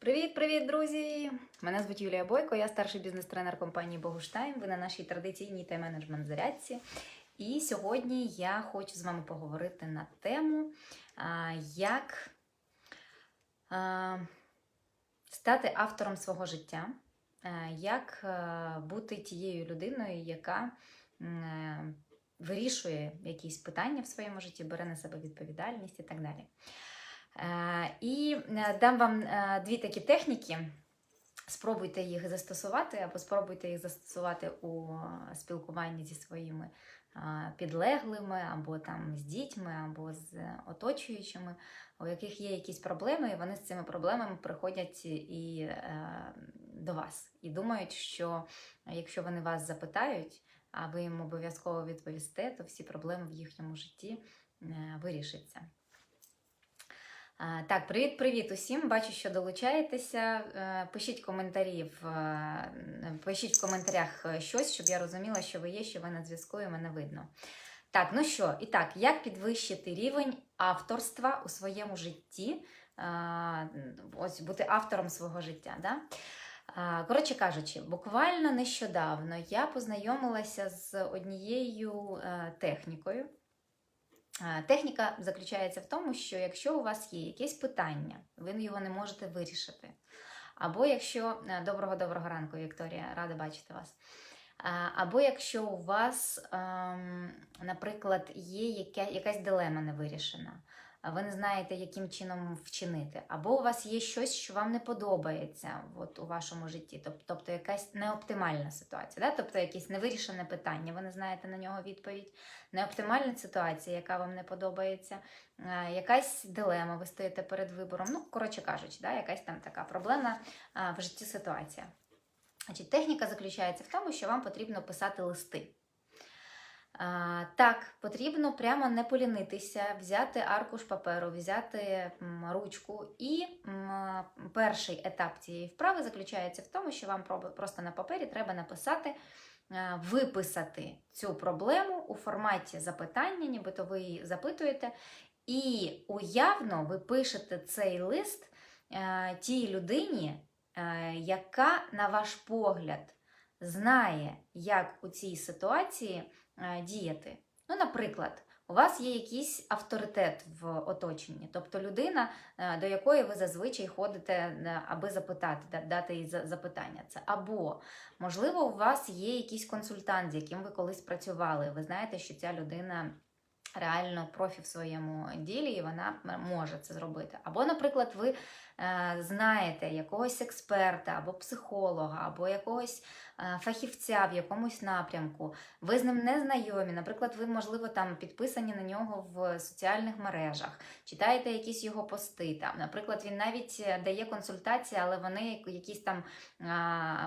Привіт-привіт, друзі! Мене звуть Юлія Бойко, я старший бізнес-тренер компанії Богуштайм. Ви на нашій традиційній тайм-менеджмент зарядці. І сьогодні я хочу з вами поговорити на тему, як стати автором свого життя, як бути тією людиною, яка е, вирішує якісь питання в своєму житті, бере на себе відповідальність і так далі. Е, І е, дам вам е, дві такі техніки. Спробуйте їх застосувати, або спробуйте їх застосувати у спілкуванні зі своїми підлеглими, або там з дітьми, або з оточуючими, у яких є якісь проблеми, і вони з цими проблемами приходять і до вас. І думають, що якщо вони вас запитають, а ви їм обов'язково відповісте, то всі проблеми в їхньому житті вирішаться. Так, привіт-привіт усім. Бачу, що долучаєтеся. Е, Пишіть коментарі в, е, пишіть в коментарях е, щось, щоб я розуміла, що ви є, що ви на зв'язку і мене видно. Так, ну що, і так, як підвищити рівень авторства у своєму житті? Ось бути автором свого життя. Да? Коротше кажучи, буквально нещодавно я познайомилася з однією технікою. Техніка заключається в тому, що якщо у вас є якесь питання, ви його не можете вирішити. Або якщо е, доброго доброго ранку, Вікторія, рада бачити вас. Або якщо у вас, ем, наприклад, є якась дилема не вирішена, а ви не знаєте, яким чином вчинити, або у вас є щось, що вам не подобається от, у вашому житті, тобто якась неоптимальна ситуація, да? тобто якесь невирішене питання, ви не знаєте на нього відповідь, неоптимальна ситуація, яка вам не подобається, якась дилема, ви стоїте перед вибором. Ну, коротше кажучи, да? якась там така проблемна в житті ситуація. Значить, техніка заключається в тому, що вам потрібно писати листи. Так, потрібно прямо не полінитися, взяти аркуш паперу, взяти ручку. І перший етап цієї вправи заключається в тому, що вам просто на папері треба написати, е, виписати цю проблему у форматі запитання, нібито ви її запитуєте, і уявно ви пишете цей лист е, тій людині, е, яка, на ваш погляд, знає, як у цій ситуації діяти. Ну, наприклад, у вас є якийсь авторитет в оточенні, тобто людина, е, до якої ви зазвичай ходите, е, аби запитати, дати їй запитання. Це або, можливо, у вас є якийсь консультант, з яким ви колись працювали. Ви знаєте, що ця людина. Реально профі в своєму ділі, і вона може це зробити. Або, наприклад, ви е, знаєте якогось експерта, або психолога, або якогось е, фахівця в якомусь напрямку. Ви з ним не знайомі. Наприклад, ви, можливо, там підписані на нього в соціальних мережах, читаєте якісь його пости. Там, наприклад, він навіть е, дає консультації, але вони якісь там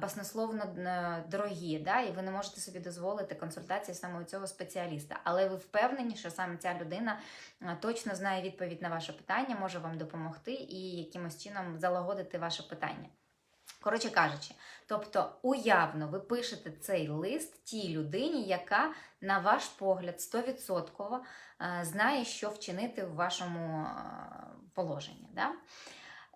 баснословно е, дорогі, да? і ви не можете собі дозволити консультації саме у цього спеціаліста. Але ви впевнені, що саме ця людина е, точно знає відповідь на ваше питання, може вам допомогти і якимось чином залагодити ваше питання. Коротше кажучи, тобто уявно ви пишете цей лист тій людині, яка, на ваш погляд, 100% е, знає, що вчинити в вашому е, положенні. Да?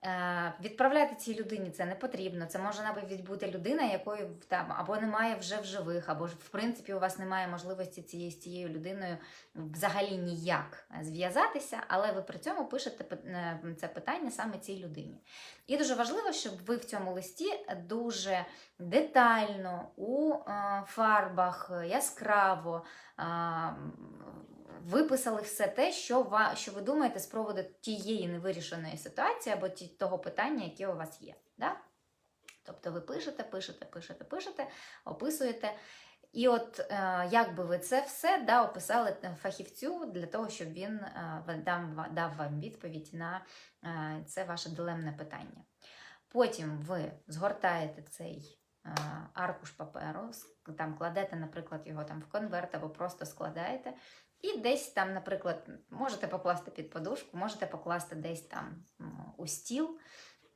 Е, Відправляти цій людині це не потрібно. Це може навіть бути людина, якої там або немає вже в живих, або ж в принципі у вас немає можливості цією з цією людиною взагалі ніяк зв'язатися, але ви при цьому пишете е, це питання саме цій людині. І дуже важливо, щоб ви в цьому листі дуже детально у е, фарбах, яскраво виписали все те, що, ва, що ви думаєте з приводу тієї невирішеної ситуації або ті, того питання, яке у вас є. Да? Тобто ви пишете, пишете, пишете, пишете, описуєте. І от е, як би ви це все да, описали фахівцю для того, щоб він е, дав вам відповідь на е, це ваше дилемне питання. Потім ви згортаєте цей аркуш паперу, там кладете, наприклад, його там в конверт або просто складаєте. І десь там, наприклад, можете покласти під подушку, можете покласти десь там у стіл,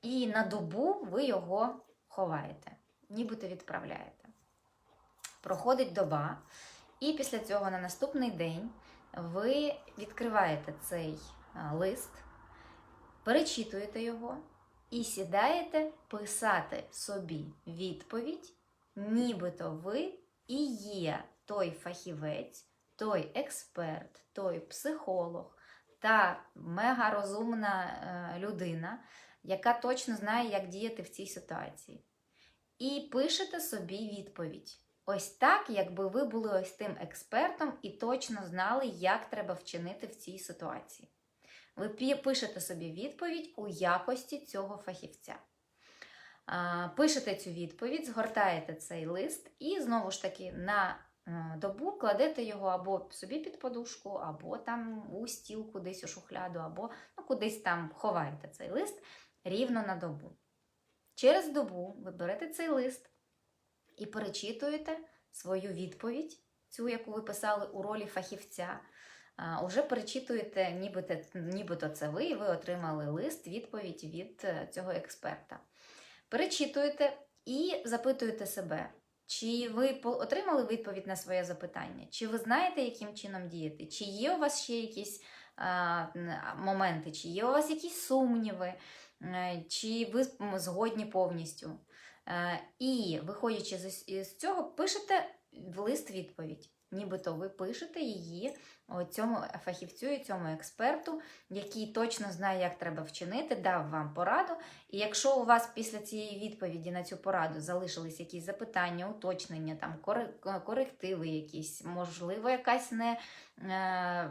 і на добу ви його ховаєте, нібито відправляєте. Проходить доба, і після цього на наступний день ви відкриваєте цей лист, перечитуєте його і сідаєте писати собі відповідь, нібито ви і є той фахівець, той експерт, той психолог та мегарозумна е, людина, яка точно знає, як діяти в цій ситуації. І пишете собі відповідь. Ось так, якби ви були ось тим експертом і точно знали, як треба вчинити в цій ситуації. Ви пишете собі відповідь у якості цього фахівця. Пишете цю відповідь, згортаєте цей лист і знову ж таки на добу кладете його або собі під подушку, або там у стіл кудись у шухляду, або ну, кудись там ховаєте цей лист рівно на добу. Через добу ви берете цей лист і перечитуєте свою відповідь, цю, яку ви писали у ролі фахівця. А, Уже перечитуєте, нібито, нібито це ви, і ви отримали лист, відповідь від е, цього експерта. Перечитуєте і запитуєте себе, чи ви отримали відповідь на своє запитання, чи ви знаєте, яким чином діяти, чи є у вас ще якісь а, моменти, чи є у вас якісь сумніви, е, чи ви згодні повністю. Е, І, виходячи з, з цього, пишете в лист відповідь. Нібито ви пишете її цьому фахівцю і цьому експерту, який точно знає, як треба вчинити, дав вам пораду. І якщо у вас після цієї відповіді на цю пораду залишились якісь запитання, уточнення, там корективи якісь, можливо, якась не е,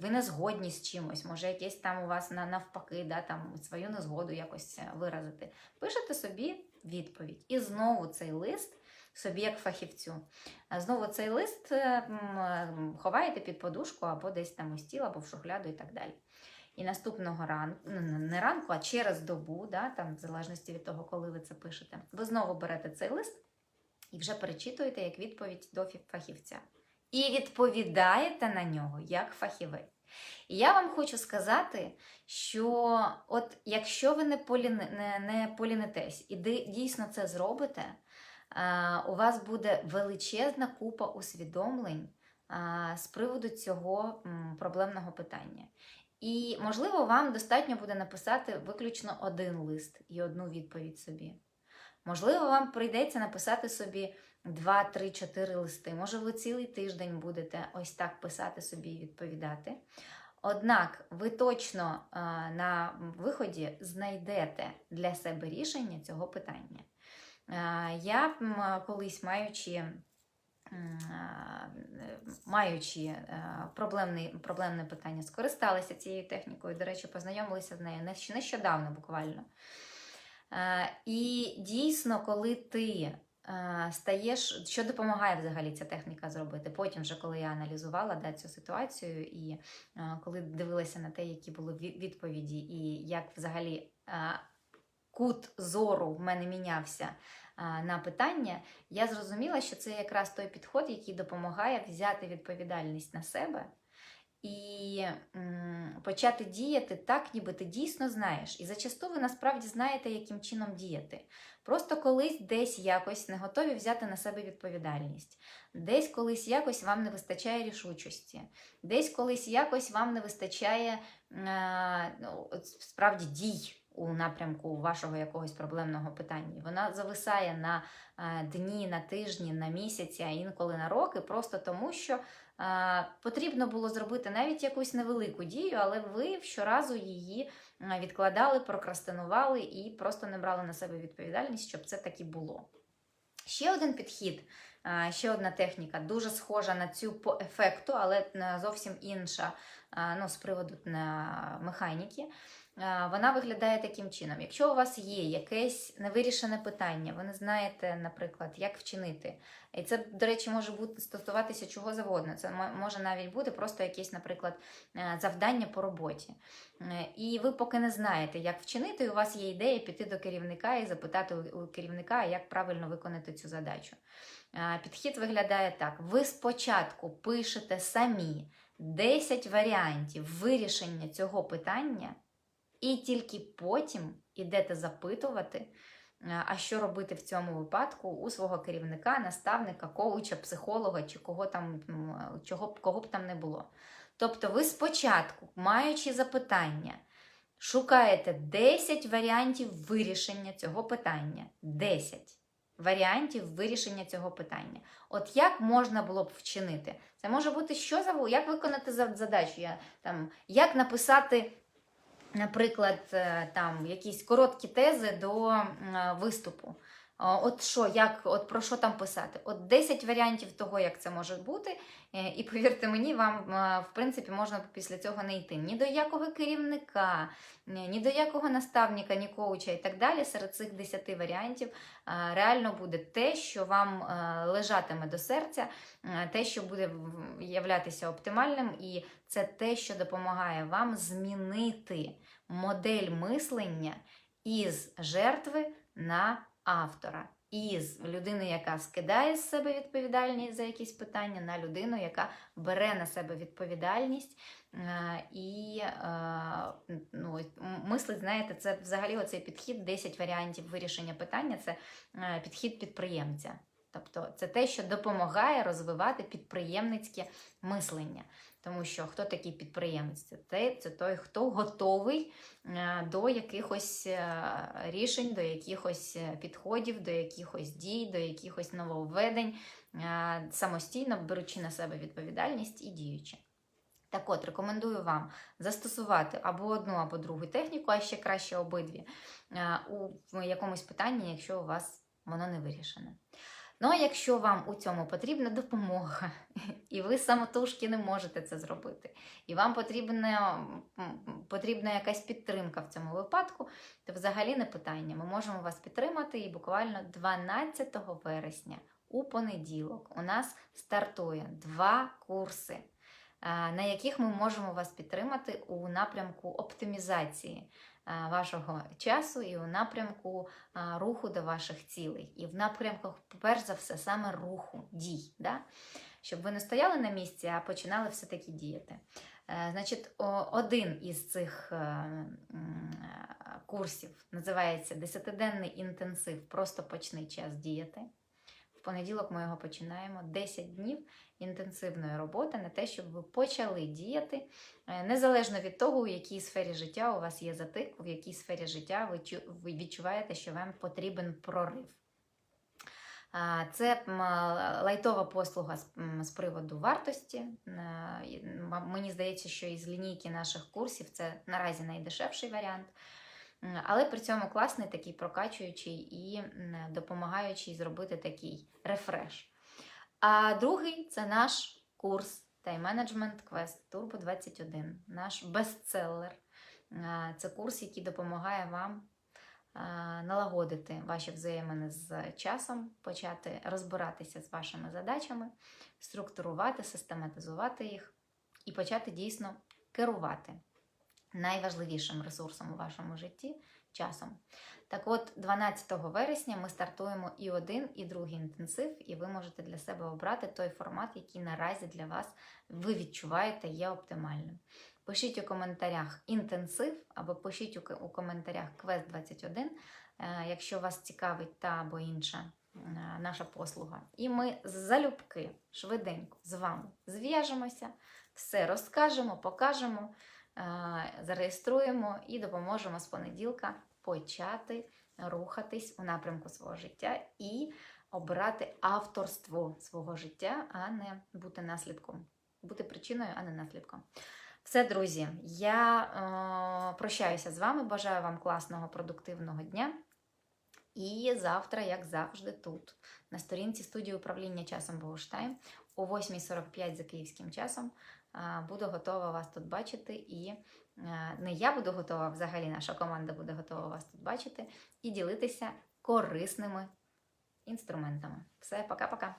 ви не згодні з чимось, може, якесь там у вас навпаки, да, там свою незгоду якось е, виразити. Пишете собі відповідь. І знову цей лист собі як фахівцю. А Знову цей лист е, е, ховаєте під подушку або десь там у стіл, або в шухляду і так далі. І наступного ранку, не ранку, а через добу, да, там, в залежності від того, коли ви це пишете, ви знову берете цей лист і вже перечитуєте як відповідь до фахівця. І відповідаєте на нього як фахівець. І я вам хочу сказати, що от якщо ви не, поліни, не, не полінитесь і дійсно це зробите, у вас буде величезна купа усвідомлень з приводу цього проблемного питання. І, можливо, вам достатньо буде написати виключно один лист і одну відповідь собі. Можливо, вам прийдеться написати собі 2, 3, 4 листи. Може, ви цілий тиждень будете ось так писати собі і відповідати. Однак ви точно на виході знайдете для себе рішення цього питання. А, Я колись маючи. Маючи е, проблемне, проблемне питання, скористалася цією технікою. До речі, познайомилася з нею нещ- нещодавно буквально. Е, І дійсно, коли ти е, стаєш, що допомагає взагалі ця техніка зробити? Потім, вже коли я аналізувала да, цю ситуацію, і е, коли дивилася на те, які були відповіді, і як взагалі е, кут зору в мене мінявся на питання, я зрозуміла, що це якраз той підход, який допомагає взяти відповідальність на себе. І почати діяти так, ніби ти дійсно знаєш. І зачасту ви насправді знаєте, яким чином діяти. Просто колись десь якось не готові взяти на себе відповідальність. Десь колись якось вам не вистачає рішучості, десь колись якось вам не вистачає ну, справді дій у напрямку вашого якогось проблемного питання. Вона зависає на е, дні, на тижні, на місяці, а інколи на роки, просто тому що е, потрібно було зробити навіть якусь невелику дію, але ви щоразу її е, відкладали, прокрастинували і просто не брали на себе відповідальність, щоб це так і було. Ще один підхід, ще одна техніка, дуже схожа на цю по ефекту, але зовсім інша ну, з приводу механіки. Е, Вона виглядає таким чином. Якщо у вас є якесь невирішене питання, ви не знаєте, наприклад, як вчинити. І це, до речі, може бути стосуватися чого завгодно. Це може навіть бути просто якесь, наприклад, е, завдання по роботі. Е, І ви поки не знаєте, як вчинити, і у вас є ідея піти до керівника і запитати у керівника, як правильно виконати цю задачу. Підхід виглядає так: ви спочатку пишете самі 10 варіантів вирішення цього питання, і тільки потім ідете запитувати, е, а що робити в цьому випадку у свого керівника, наставника, коуча, психолога чи кого там, чого б кого б там не було. Тобто, ви спочатку, маючи запитання, шукаєте 10 варіантів вирішення цього питання. 10 варіантів вирішення цього питання. От як можна було б вчинити? Це може бути що за як виконати задачу, я, там, як написати, наприклад, е, там, якісь короткі тези до е, виступу. От що, як, от про що там писати? От 10 варіантів того, як це може бути. Е, І повірте мені, вам е, в принципі можна після цього не йти ні до якого керівника, ні ні до якого наставника, ні коуча і так далі. Серед цих 10 варіантів е, реально буде те, що вам е, лежатиме до серця, е, те, що буде являтися оптимальним, і це те, що допомагає вам змінити модель мислення із жертви на автора. Із людини, яка скидає з себе відповідальність за якісь питання, на людину, яка бере на себе відповідальність е, і е, ну, мислить, знаєте, це взагалі оцей підхід, 10 варіантів вирішення питання це е, підхід підприємця. Тобто це те, що допомагає розвивати підприємницьке мислення. Тому що хто такий підприємець? Це, те, це той, хто готовий е, до якихось е, рішень, до якихось е, підходів, до якихось дій, до якихось нововведень, самостійно беручи на себе відповідальність і діючи. Так от, рекомендую вам застосувати або одну, або другу техніку, а ще краще обидві у якомусь питанні, якщо у вас воно не вирішене. Ну, а якщо вам у цьому потрібна допомога, і ви самотужки не можете це зробити, і вам потрібна, потрібна якась підтримка в цьому випадку, то взагалі не питання. Ми можемо вас підтримати і буквально 12 вересня у понеділок у нас стартує два курси, е, на яких ми можемо вас підтримати у напрямку оптимізації вашого часу і у напрямку руху до ваших цілей. І в напрямку, перш за все, саме руху, дій. Да? Щоб ви не стояли на місці, а починали все-таки діяти. Е, Значить, один із цих е, е, курсів називається Десятиденний інтенсив. Просто почни час діяти. В понеділок ми його починаємо. 10 днів інтенсивної роботи на те, щоб ви почали діяти, е, незалежно від того, у якій сфері життя у вас є затик, в якій сфері життя ви відчуваєте, що вам потрібен прорив. Це лайтова послуга з, приводу вартості. Е, Мені здається, що із лінійки наших курсів це наразі найдешевший варіант. Але при цьому класний, такий прокачуючий і допомагаючий зробити такий рефреш. А другий це наш курс Management Quest Turbo 21, наш бестселер. Це курс, який допомагає вам налагодити ваші взаємини з часом, почати розбиратися з вашими задачами, структурувати, систематизувати їх і почати дійсно керувати найважливішим ресурсом у вашому житті часом. Так от, 12 вересня ми стартуємо і один, і другий інтенсив, і ви можете для себе обрати той формат, який наразі для вас ви відчуваєте є оптимальним. Пишіть у коментарях інтенсив або пишіть у, коментарях квест 21, е, якщо вас цікавить та або інша е, наша послуга. І ми залюбки швиденько з вами зв'яжемося, все розкажемо, покажемо, зареєструємо і допоможемо з понеділка почати рухатись у напрямку свого життя і обирати авторство свого життя, а не бути наслідком. Бути причиною, а не наслідком. Все, друзі, я е, прощаюся з вами. Бажаю вам класного, продуктивного дня. І завтра, як завжди, тут, на сторінці студії управління часом Богуштайм о 8.45 за київським часом. Буду готова вас тут бачити. І е, не я буду готова, взагалі наша команда буде готова вас тут бачити і ділитися корисними інструментами. Все, пока-пока.